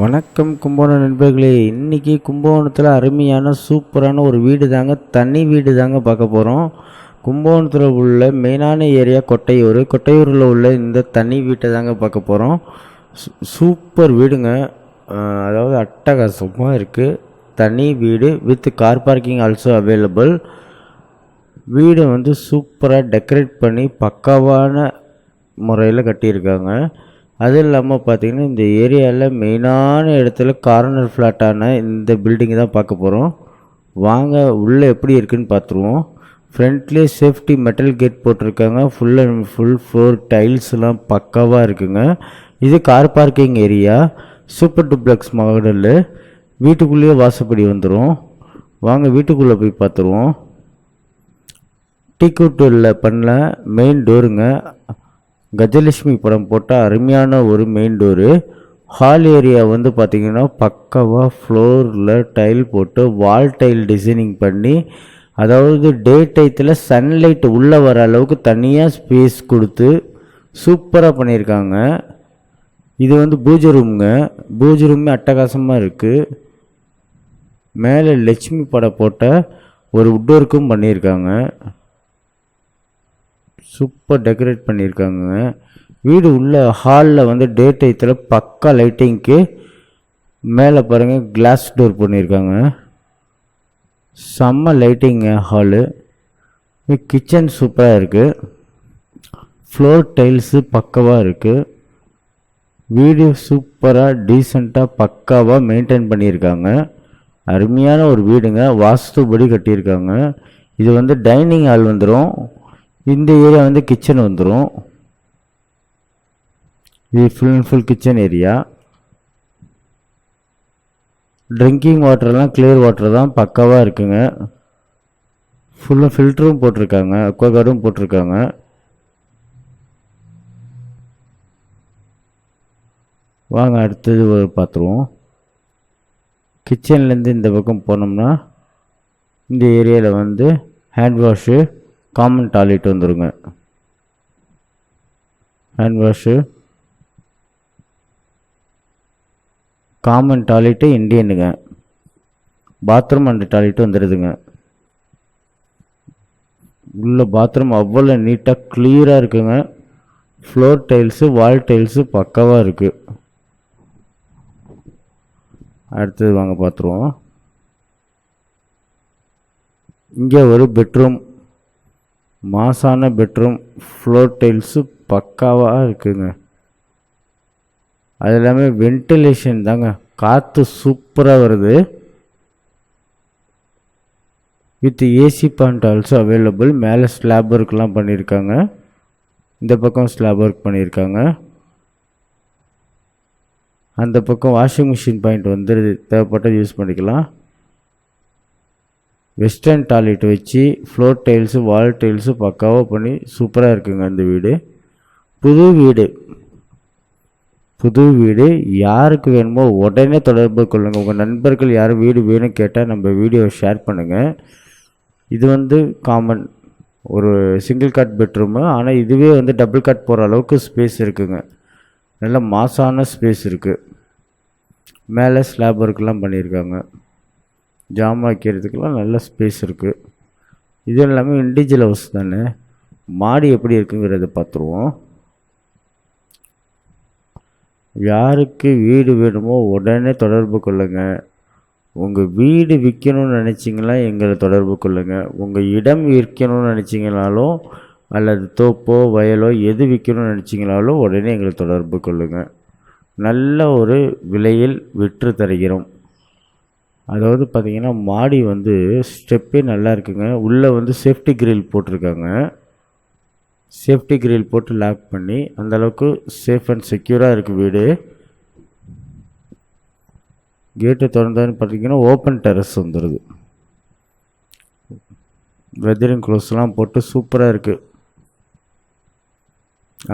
வணக்கம் கும்பகோணம் நண்பர்களே. இன்றைக்கி கும்பகோணத்தில் அருமையான சூப்பரான ஒரு வீடு தாங்க தனி வீடு தாங்க பார்க்க போகிறோம் கும்பகோணத்தில் உள்ள மெயினான ஏரியா கொட்டையூர். கொட்டையூரில் உள்ள இந்த தனி வீட்டை தாங்க பார்க்க போகிறோம் சூப்பர் வீடுங்க. அதாவது அட்டகாசமாக இருக்குது தனி வீடு with car parking also available. வீடை வந்து சூப்பராக டெக்கரேட் பண்ணி பக்காவான முறையில் கட்டியிருக்காங்க. அதுவும் இல்லாமல் பார்த்தீங்கன்னா இந்த ஏரியாவில் மெயினான இடத்துல கார்னர் ஃப்ளாட்டான இந்த பில்டிங் தான் பார்க்க போகிறோம் வாங்க உள்ளே எப்படி இருக்குன்னு பார்த்துருவோம் ஃப்ரண்ட்லேயே சேஃப்டி மெட்டல் கேட் போட்டிருக்காங்க. ஃபுல் அண்ட் ஃபுல் ஃப்ளோர் டைல்ஸ்லாம் பக்காவாக இருக்குங்க. இது car parking area super duplex model வீட்டுக்குள்ளேயே வாசப்படி வந்துடும் வாங்க வீட்டுக்குள்ளே போய் பார்த்துருவோம் டீக்கூட்டூரில் பண்ண மெயின் டோருங்க கஜலட்சுமி படம் போட்டால் அருமையான ஒரு மெயின் டோரு ஹால் ஏரியா வந்து பார்த்திங்கன்னா பக்கவாக ஃப்ளோரில் டைல் போட்டு வால் டைல் டிசைனிங் பண்ணி அதாவது டே டைத்தில் சன்லைட் உள்ளே வர அளவுக்கு தனியாக ஸ்பேஸ் கொடுத்து சூப்பராக பண்ணியிருக்காங்க இது வந்து பூஜை ரூமுங்க பூஜை ரூமே அட்டகாசமாக இருக்குது மேலே லட்சுமி படம் போட்ட ஒரு உட்ஒர்க்கும் பண்ணியிருக்காங்க சூப்பர் டெக்கரேட் பண்ணியிருக்காங்க. வீடு உள்ள ஹாலில் வந்து டே டயத்தில் பக்கா லைட்டிங்க்கு மேலே பாருங்கள் கிளாஸ் டோர் பண்ணியிருக்காங்க. செம்ம லைட்டிங்க ஹாலு கிச்சன் சூப்பராக இருக்குது ஃப்ளோர் டைல்ஸு பக்கவாக இருக்குது வீடு சூப்பராக டீசெண்டாக பக்காவாக மெயின்டைன் பண்ணியிருக்காங்க. அருமையான ஒரு வீடுங்க. வாஸ்துபடி கட்டியிருக்காங்க. இது வந்து டைனிங் ஹால் வந்துடும் இந்த ஏரியா வந்து கிச்சன் வந்துடும் இது full and full kitchen area drinking வாட்டர்லாம் clear water தான் பக்காவாக இருக்குங்க. ஃபுல்லாக ஃபில்டரும் போட்டிருக்காங்க அக்வா கார்டும் போட்டிருக்காங்க. வாங்க அடுத்தது ஒரு பார்த்துருவோம் கிச்சன்லேருந்து இந்த பக்கம் போனோம்னா இந்த ஏரியாவில் வந்து ஹேண்ட் வாஷு காமன் டாய்லெட் வந்துடுங்க ஹேண்ட் வாஷு காமன் டாய்லெட்டு இண்டியனுங்க பாத்ரூம் அண்ட் டாய்லெட் வந்துடுதுங்க உள்ள பாத்ரூம் அவ்வளோ நீட்டாக கிளியராக இருக்குங்க. ஃப்ளோர் டைல்ஸு வால் டைல்ஸு பக்காவாக இருக்குது அடுத்தது வாங்க பார்த்துருவோம் இங்கே ஒரு பெட்ரூம் மாசான பெட்ரூம் ஃப்ளோர் டைல்ஸு பக்காவாக இருக்குங்க. அது எல்லாமே வென்டிலேஷன் தாங்க. காற்று சூப்பராக வருது. With AC point also available. மேலே ஸ்லாப் ஒர்க்லாம் பண்ணியிருக்காங்க. இந்த பக்கம் ஸ்லாப் ஒர்க் பண்ணியிருக்காங்க. அந்த பக்கம் வாஷிங் மிஷின் பாயிண்ட் வந்து தேவைப்பட்டால் யூஸ் பண்ணிக்கலாம். வெஸ்டர்ன் டாய்லெட் வச்சு ஃப்ளோர் டைல்ஸு வால் டைல்ஸு பக்காவாக பண்ணி சூப்பராக இருக்குங்க அந்த வீடு. புது வீடு. புது வீடு. யாருக்கு வேணுமோ உடனே தொடர்பு கொள்ளுங்கள் உங்கள் நண்பர்கள் யாரும் வீடு வேணும் கேட்டால் நம்ம வீடியோவை ஷேர் பண்ணுங்கள் இது வந்து காமன் ஒரு சிங்கிள் காட் பெட்ரூமு ஆனால் இதுவே வந்து டபுள் காட் போகிற அளவுக்கு ஸ்பேஸ் இருக்குங்க. நல்ல மாசான ஸ்பேஸ் இருக்குது மேலே ஸ்லாப் ஒர்க்லாம் பண்ணியிருக்காங்க. ஜாம் வைக்கிறதுக்கெல்லாம் நல்ல ஸ்பேஸ் இருக்குது இது எல்லாமே இண்டிவிஜுவல் ஹவுஸ் தானே? மாடி எப்படி இருக்குங்கிறத பார்த்துருவோம் யாருக்கு வீடு வேணுமோ உடனே தொடர்பு கொள்ளுங்கள் உங்கள் வீடு விற்கணும்னு நினச்சிங்களா எங்களை தொடர்பு கொள்ளுங்கள் உங்கள் இடம் விற்கணும்னு நினச்சிங்கனாலும் அல்லது தோப்போ வயலோ எது விற்கணும்னு நினச்சிங்கனாலும் உடனே எங்களை தொடர்பு கொள்ளுங்கள் நல்ல ஒரு விலையில் விற்று தருகிறோம். அதாவது பார்த்திங்கன்னா மாடி வந்து ஸ்டெப்பே நல்லா இருக்குங்க. உள்ளே வந்து சேஃப்டி கிரில் போட்டிருக்காங்க. சேஃப்டி கிரில் போட்டு லாக் பண்ணி அந்தளவுக்கு சேஃப் அண்ட் செக்யூராக இருக்குது வீடு. கேட்டு திறந்தான்னு பார்த்தீங்கன்னா ஓப்பன் டெரஸ் வந்துடுது வெதரிங் க்ளோஸ்லாம் போட்டு சூப்பராக இருக்குது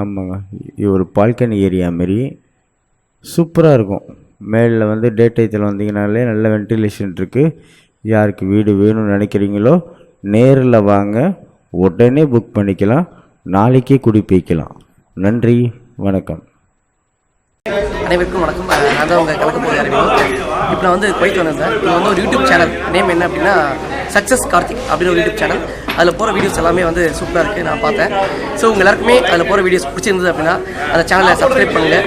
ஆமாங்க. இது ஒரு பால்கனி ஏரியா மாரி. சூப்பராக இருக்கும். மேலில் வந்து டேட் டயத்தில் வந்தீங்கனாலே நல்ல வென்டிலேஷன் இருக்குது யாருக்கு வீடு வேணும்னு நினைக்கிறீங்களோ நேரில் வாங்க. உடனே புக் பண்ணிக்கலாம். நாளைக்கே குடிப்பிக்கலாம். நன்றி. வணக்கம். அனைவருக்கும் வணக்கம். நான் தான் உங்கள் கலக்க போய் அறிவிப்போம் இப்போ நான் வந்து போயிட்டு வந்திருந்தேன் இது வந்து ஒரு யூடியூப் சேனல் நேம் என்ன அப்படின்னா சக்ஸஸ் கார்த்திக் அப்படின்னு ஒரு யூடியூப் சேனல் அதில் போகிற வீடியோஸ் எல்லாமே வந்து சூப்பராக இருக்குது நான் பார்த்தேன். ஸோ உங்கள் எல்லாருக்குமே அதில் போகிற வீடியோஸ் பிடிச்சிருந்தது அப்படின்னா அந்த சேனலை சப்ஸ்கிரைப் பண்ணுங்கள்